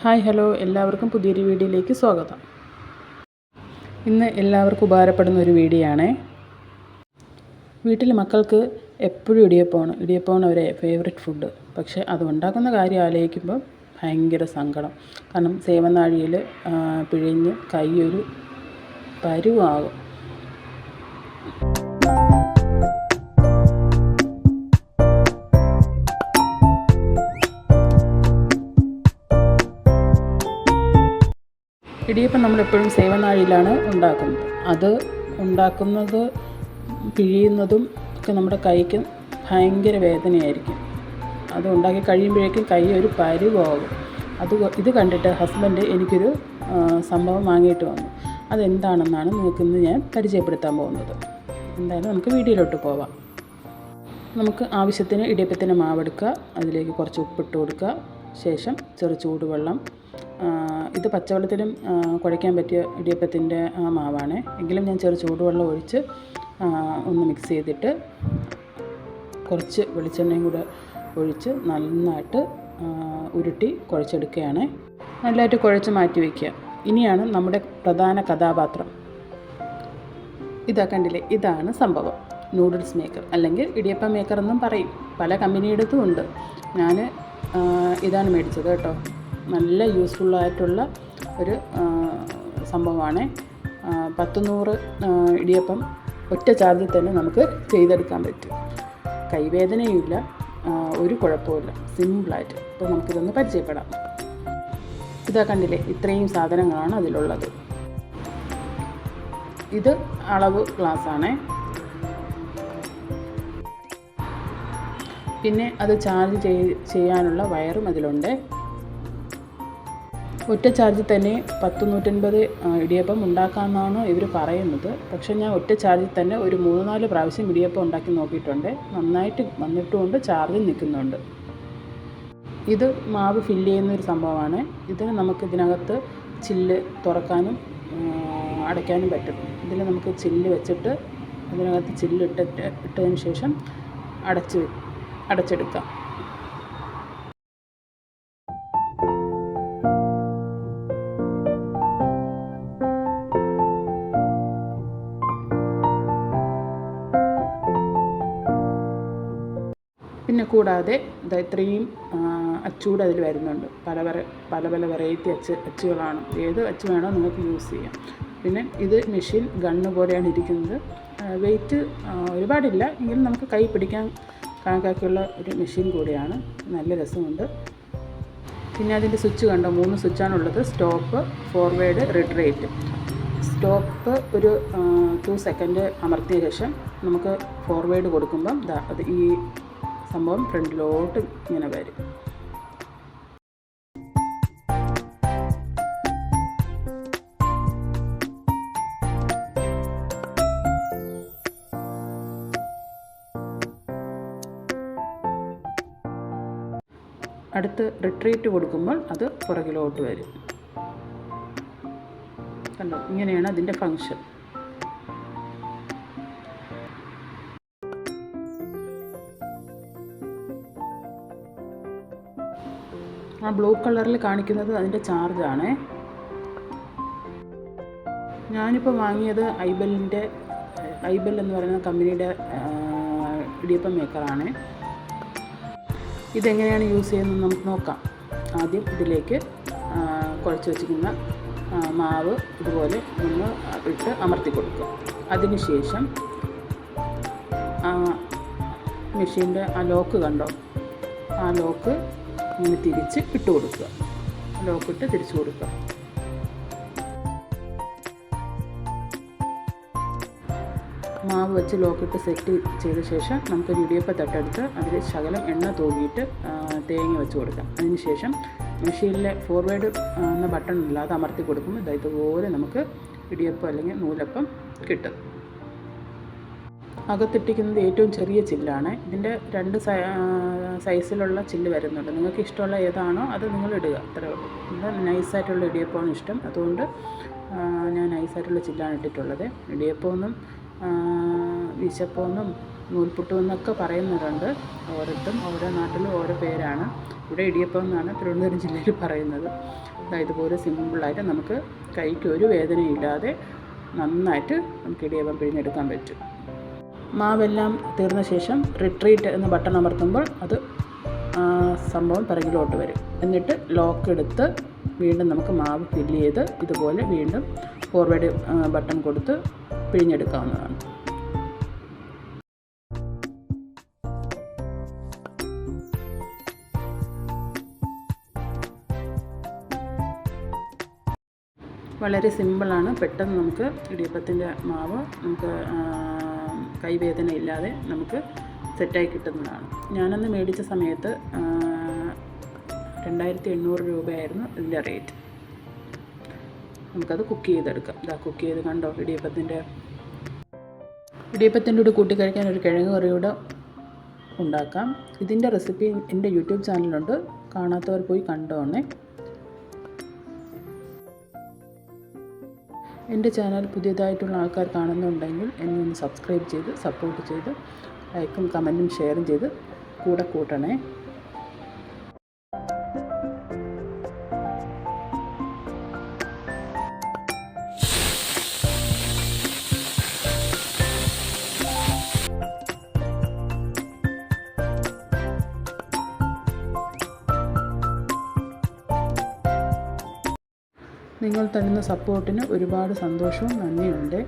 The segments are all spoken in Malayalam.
Hi hello. എല്ലാവർക്കും പുതിയൊരു വീഡിയോയിലേക്ക് സ്വാഗതം. ഇന്ന് എല്ലാവർക്കും ഉപകാരപ്പെടുന്ന ഒരു വീഡിയോ ആണേ വീട്ടിൽ മക്കൾക്ക് എപ്പോഴും ഇടിയപ്പമാണ്. ഇടിയപ്പമാണ് അവരെ ഫേവററ്റ് ഫുഡ് പക്ഷേ അത് ഉണ്ടാക്കുന്ന കാര്യം ആലോചിക്കുമ്പോൾ ഭയങ്കര സങ്കടം. കാരണം സേവനാഴിയിൽ പിഴിഞ്ഞ് കൈയൊരു പരുവാകും. ഇടിയപ്പം നമ്മളെപ്പോഴും സേവനാഴിയിലാണ് ഉണ്ടാക്കുന്നത്. അത് ഉണ്ടാക്കുന്നത് പിഴിയുന്നതും ഒക്കെ നമ്മുടെ കൈക്ക് ഭയങ്കര വേദനയായിരിക്കും. അത് ഉണ്ടാക്കി കഴിയുമ്പോഴേക്കും കൈ ഒരു പരിവാകും. അത് ഇത് കണ്ടിട്ട് ഹസ്ബൻഡ് എനിക്കൊരു സംഭവം വാങ്ങിയിട്ട് വന്നു. അതെന്താണെന്നാണ് നിങ്ങൾക്ക് ഇന്ന് ഞാൻ പരിചയപ്പെടുത്താൻ പോകുന്നത്. എന്തായാലും നമുക്ക് വീഡിയോയിലോട്ട് പോവാം. നമുക്ക് ആവശ്യത്തിന് ഇടിയപ്പത്തിന് മാവെടുക്കുക അതിലേക്ക് കുറച്ച് ഉപ്പിട്ട് കൊടുക്കുക. ശേഷം ചെറു ചൂടുവെള്ളം ഇത് പച്ചവെള്ളത്തിലും കുഴയ്ക്കാൻ പറ്റിയ ഇടിയപ്പത്തിന്റെ മാവാണ്. എങ്കിലും ഞാൻ ചെറു ചൂടുവെള്ളം ഒഴിച്ച് ഒന്ന് മിക്സ് ചെയ്തിട്ട് കുറച്ച് വെളിച്ചെണ്ണയും കൂടെ ഒഴിച്ച് നന്നായിട്ട് ഉരുട്ടി കുഴച്ചെടുക്കുകയാണ്. നല്ലതായിട്ട് കുഴച്ച് മാറ്റി വയ്ക്കുക. ഇനിയാണ് നമ്മുടെ പ്രധാന കഥാപാത്രം. ഇതാ കണ്ടില്ലേ? ഇതാണ് സംഭവം. നൂഡിൽസ് മേക്കർ അല്ലെങ്കിൽ ഇടിയപ്പ മേക്കർ എന്നും പറയും. പല കമ്പനിയെടുത്തും ഉണ്ട്. ഞാൻ ഇതാണ് മേടിച്ചത് കേട്ടോ. നല്ല യൂസ്ഫുള്ളായിട്ടുള്ള ഒരു സംഭവമാണ്. പത്ത് നൂറ് ഇടിയപ്പം ഒറ്റ ചാർജിൽ തന്നെ നമുക്ക് ചെയ്തെടുക്കാൻ പറ്റും. കൈവേദനയുമില്ല ഒരു കുഴപ്പമില്ല സിമ്പിളായിട്ട് അപ്പോൾ നമുക്കിതൊന്ന് പരിചയപ്പെടാം. ഇതാ കണ്ടില്ലേ ഇത്രയും സാധനങ്ങളാണ് അതിലുള്ളത്. ഇത് അളവ് ഗ്ലാസ്സാണ്. പിന്നെ അത് ചാർജ് ചെയ്യാനുള്ള വയറും അതിലുണ്ട്. ഒറ്റ ചാർജിൽ തന്നെ പത്ത് നൂറ്റൻപത് ഇടിയപ്പം ഉണ്ടാക്കാമെന്നാണ് ഇവർ പറയുന്നത്. പക്ഷേ ഞാൻ ഒറ്റ ചാർജിൽ തന്നെ ഒരു മൂന്ന് നാല് പ്രാവശ്യം ഇടിയപ്പം ഉണ്ടാക്കി നോക്കിയിട്ടുണ്ട്. നന്നായിട്ട് വന്നിട്ടുമുണ്ട് ചാർജിൽ നിൽക്കുന്നുണ്ട്. ഇത് മാവ് ഫില്ല് ചെയ്യുന്ന ഒരു സംഭവമാണ്. ഇത് നമുക്ക് ഇതിനകത്ത് ചില്ല് തുറക്കാനും അടയ്ക്കാനും പറ്റും. ഇതിൽ നമുക്ക് ചില്ല് വെച്ചിട്ട് അതിനകത്ത് ചില്ല് ഇട്ടിട്ട് ഇട്ടതിന് ശേഷം അടച്ച് അടച്ചെടുക്കാം. കൂടാതെ ഇതാ ഇത്രയും അച്ചൂട് അതിൽ വരുന്നുണ്ട്. പല പല പല പല വെറൈറ്റി അച്ച് അച്ചുകളാണ്. ഏത് അച്ച് വേണോ നിങ്ങൾക്ക് യൂസ് ചെയ്യാം. പിന്നെ ഇത് മെഷീൻ ഗണ്ണ് പോലെയാണ് ഇരിക്കുന്നത്. വെയിറ്റ് ഒരുപാടില്ല. എങ്കിലും നമുക്ക് കൈ പിടിക്കാൻ കണക്കാക്കിയുള്ള ഒരു മെഷീൻ കൂടിയാണ്. നല്ല രസമുണ്ട്. പിന്നെ അതിന്റെ സ്വിച്ച് കണ്ടോ? മൂന്ന് സ്വിച്ചാണുള്ളത് സ്റ്റോപ്പ് ഫോർവേഡ് റിട്രേറ്റ് സ്റ്റോപ്പ് ഒരു ടു സെക്കൻഡ് അമർത്തിയ ശേഷം നമുക്ക് ഫോർവേഡ് കൊടുക്കുമ്പം ഈ സംഭവം ഫ്രണ്ടിലോട്ട് ഇങ്ങനെ വരും. അടുത്ത് റിട്രീറ്റ് കൊടുക്കുമ്പോൾ അത് പുറകിലോട്ട് വരും. കണ്ടോ? ഇങ്ങനെയാണ് അതിന്റെ ഫങ്ഷൻ ആ ബ്ലൂ കളറിൽ കാണിക്കുന്നത് അതിന്റെ ചാർജാണ്. ഞാനിപ്പോൾ വാങ്ങിയത് ഐബലിന്റെ ഐബൽ എന്ന് പറയുന്ന കമ്പനിയുടെ ഇടിയപ്പം മേക്കറാണ്. ഇതെങ്ങനെയാണ് യൂസ് ചെയ്യുന്നത് നമുക്ക് നോക്കാം. ആദ്യം ഇതിലേക്ക് കുഴച്ച് വെച്ചിരിക്കുന്ന മാവ് ഇതുപോലെ ഒന്ന് ഇട്ട് അമർത്തി കൊടുക്കുക. അതിനുശേഷം മെഷീന്റെ ആ ലോക്ക് കണ്ടോ? ആ ലോക്ക് ഇങ്ങനെ തിരിച്ച് ഇട്ട് കൊടുക്കുക. ലോക്കിട്ട് തിരിച്ചു കൊടുക്കുക. മാവ് വെച്ച് ലോക്കിട്ട് സെറ്റ് ചെയ്ത ശേഷം നമുക്ക് ഇടിയപ്പ തട്ടെടുത്ത് അതിൽ ശകലം എണ്ണ തൂകിയിട്ട് തേങ്ങ വെച്ച് കൊടുക്കാം. അതിന് ശേഷം മെഷീനിലെ ഫോർവേഡ് എന്ന ബട്ടൺ ഇല്ലാതെ അമർത്തി കൊടുക്കുമ്പോൾ ഇതായതുപോലെ നമുക്ക് ഇടിയപ്പം അല്ലെങ്കിൽ നൂലപ്പം കിട്ടും. അകത്തിട്ടിക്കുന്നത് ഏറ്റവും ചെറിയ ചില്ലാണ്. ഇതിന്റെ രണ്ട് സൈസിലുള്ള ചില്ല് വരുന്നുണ്ട്. നിങ്ങൾക്ക് ഇഷ്ടമുള്ള ഏതാണോ അത് നിങ്ങൾ ഇടുക. അത്രേ ഉള്ളൂ. ഇത് നൈസായിട്ടുള്ള ഇടിയപ്പമാണ് ഇഷ്ടം. അതുകൊണ്ട് ഞാൻ നൈസായിട്ടുള്ള ചില്ലാണ് ഇട്ടിട്ടുള്ളത്. ഇടിയപ്പമൊന്നും വിശപ്പൊന്നും നൂൽപുട്ടും എന്നൊക്കെ പറയുന്നവരുണ്ട്. ഓരോരുത്തരും ഓരോ നാട്ടിലും ഓരോ പേരാണ്. ഇവിടെ ഇടിയപ്പം എന്നാണ് തിരുവനന്തപുരം ജില്ലയിൽ പറയുന്നത്. ഇതുപോലെ സിമ്പിളായിട്ട് നമുക്ക് കൈക്ക് ഒരു വേദനയില്ലാതെ നന്നായിട്ട് നമുക്ക് ഇടിയപ്പം പിഴിഞ്ഞെടുക്കാൻ പറ്റും. മാവെല്ലാം തീർന്ന ശേഷം റിട്രീറ്റ് എന്ന ബട്ടൺ അമർത്തുമ്പോൾ അത് സംഭവം പിറകിലോട്ട് വരും. എന്നിട്ട് ലോക്ക് എടുത്ത് വീണ്ടും നമുക്ക് മാവ് ഫില്ല് ചെയ്ത് ഇതുപോലെ വീണ്ടും ഫോർവേഡ് ബട്ടൺ കൊടുത്ത് പിഴിഞ്ഞെടുക്കാവുന്നതാണ്. വളരെ സിമ്പിളാണ് പെട്ടെന്ന് നമുക്ക് ഇടിയപ്പത്തിന്റെ മാവ് നമുക്ക് കൈവേദന ഇല്ലാതെ നമുക്ക് സെറ്റായി കിട്ടുന്നതാണ്. ഞാനന്ന് മേടിച്ച സമയത്ത് രണ്ടായിരത്തി എണ്ണൂറ് രൂപയായിരുന്നു ഇതിന്റെ റേറ്റ്. നമുക്കത് കുക്ക് ചെയ്തെടുക്കാം. ഇതാ കുക്ക് ചെയ്ത് കണ്ടോ ഇടിയപ്പത്തിന്റെ ഇടിയപ്പത്തിന്റെ കൂടെ കൂട്ടി കഴിക്കാൻ ഒരു കിഴങ്ങ് കറിയുടെ ഉണ്ടാക്കാം. ഇതിന്റെ റെസിപ്പി എന്റെ യൂട്യൂബ് ചാനലുണ്ട് കാണാത്തവർ പോയി കണ്ടോണേ. എന്റെ ചാനൽ പുതിയതായിട്ടുള്ള ആൾക്കാർ കാണുന്നുണ്ടെങ്കിൽ എന്നെ ഒന്ന് സബ്സ്ക്രൈബ് ചെയ്ത് സപ്പോർട്ട് ചെയ്ത് ലൈക്കും കമന്റും ഷെയറും ചെയ്ത് കൂടെ കൂട്ടണേ. നിങ്ങൾ തരുന്ന സപ്പോർട്ടിന് ഒരുപാട് സന്തോഷവും നന്ദിയുണ്ട്.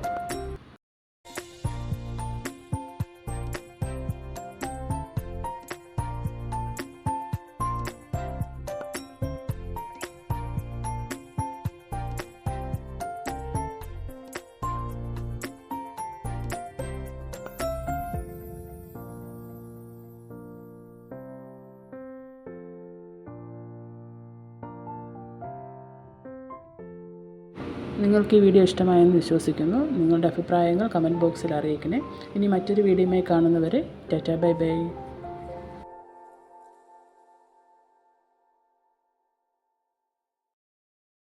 നിങ്ങൾക്ക് ഈ വീഡിയോ ഇഷ്ടമായെന്ന് വിശ്വസിക്കുന്നു. നിങ്ങളുടെ അഭിപ്രായങ്ങൾ കമന്റ് ബോക്സിൽ അറിയിക്കണേ. ഇനി മറ്റൊരു വീഡിയോയുമായി കാണുന്നവരെ ടാറ്റാ ബൈ ബൈ.